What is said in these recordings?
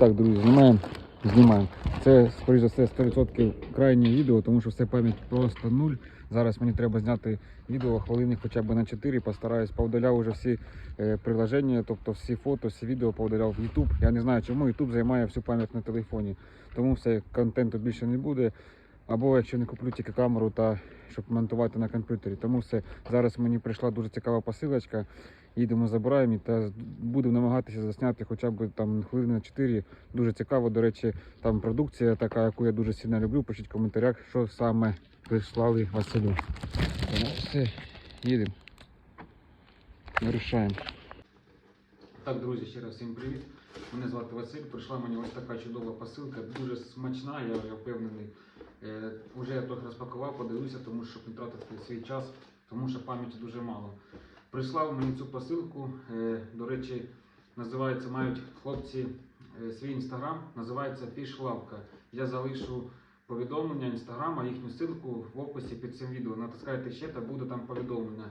Так, друзі, знімаємо, знімаємо. Це, скоріш за все, 100% крайнє відео, тому що все пам'ять просто нуль. Зараз мені треба зняти відео хвилини хоча б на 4, постараюсь. Повдаляв уже всі е, приложення, тобто всі фото, всі відео повдаляв в YouTube. Я не знаю, чому YouTube займає всю пам'ять на телефоні. Тому все, контенту більше не буде. Або якщо не куплю тільки камеру, та щоб монтувати на комп'ютері. Тому все. Зараз мені прийшла дуже цікава посилочка. Їдемо, забираємо та будемо намагатися засняти хоча б там хвилини на 4. Дуже цікаво. До речі, там продукція така, яку я дуже сильно люблю. Пишіть в коментарях, що саме прислали Василю. Ну, все, їдемо. Вирішаємо. Так, друзі, ще раз всім привіт. Мене звати Василь. Прийшла мені ось така чудова посилка, дуже смачна, я впевнений. Е, уже я трохи розпакував, подивився, тому що щоб не тратити свій час, тому що пам'яті дуже мало. Прислав мені цю посилку. Е, до речі, називається, мають хлопці е, свій інстаграм, називається Фішлавка. Я залишу повідомлення інстаграма, їхню ссылку в описі під цим відео. Натискайте ще та буде там повідомлення.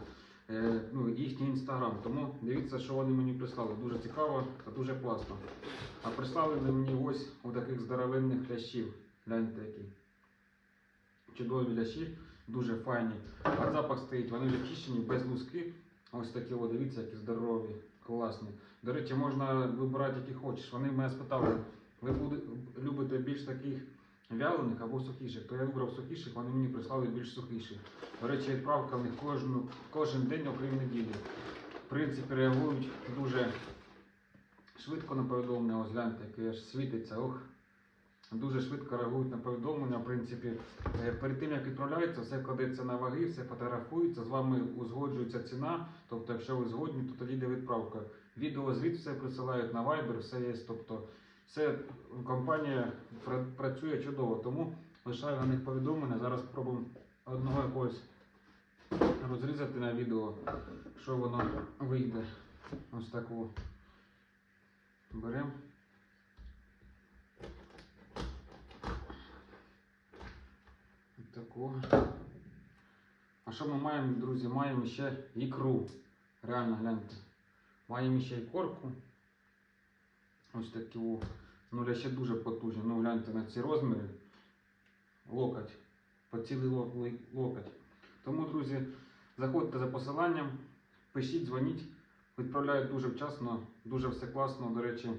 Ну, їхній інстаграм. Тому дивіться, що вони мені прислали. Дуже цікаво та дуже класно. А прислали мені ось у таких здоровенних лящів. Гляньте які. Чудові лящі, дуже файні. А запах стоїть, вони вже чищені без луски. Ось такі, о, дивіться, які здорові, класні. До речі, можна вибирати, які хочеш. Вони мене спитали, ви любите більш таких вялених або сухіших, то я вибрав сухіших, вони мені прислали більш сухіших. До речі, відправка в них кожну, кожен день, окрім неділі. В принципі, реагують дуже швидко на повідомлення. Ось гляньте, яке аж світиться. Ох. Дуже швидко реагують на повідомлення. В принципі, Е, перед тим як відправляється, все кладеться на ваги, все фотографується, з вами узгоджується ціна. Тобто, якщо ви згодні, то тоді йде відправка. Відео звіт все присилають на Viber, все є. Тобто, все компанія працює чудово. Тому лишаю на них повідомлення. Зараз спробуємо одного якогось розрізати на відео, що воно вийде. Ось таку беремо. Такого. А що ми маємо, друзі? Маємо ще ікру. Реально гляньте. Маємо ще й корку. Ось такі о. Ну, ще дуже потужні. Ну, гляньте на ці розміри. Локоть. По цілий локоть. Тому, друзі, заходьте за посиланням, пишіть, дзвоніть. Відправляють дуже вчасно, дуже все класно, до речі.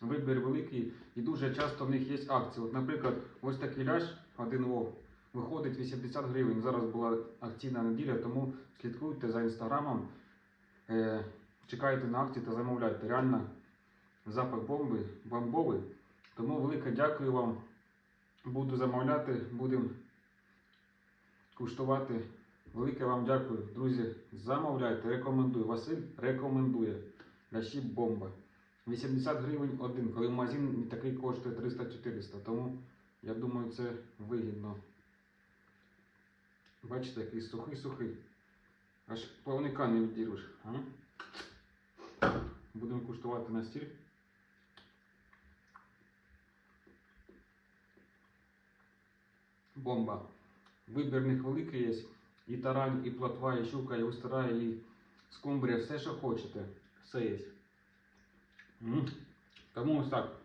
Вибір великий і дуже часто в них є акції. От, наприклад, ось такий ляж, один вов, виходить 80 гривень. Зараз була акційна неділя, тому слідкуйте за інстаграмом, е, чекайте на акції та замовляйте. Реально запах бомби бомбовий. Тому велике дякую вам. Буду замовляти, будемо куштувати. Велике вам дякую, друзі. Замовляйте, рекомендую. Василь рекомендує. Лящі бомба. 80 гривень один, коли магазин такий коштує 300-400. Тому я думаю, це вигідно. Бачите, який сухий-сухий. Аж плавника не відділиш. А? Будемо куштувати на стіль. Бомба. Вибір в них великий є. І тарань, і плотва, і щука, і устара, і скумбрія, все, що хочете. Все є. М. Тому ось так.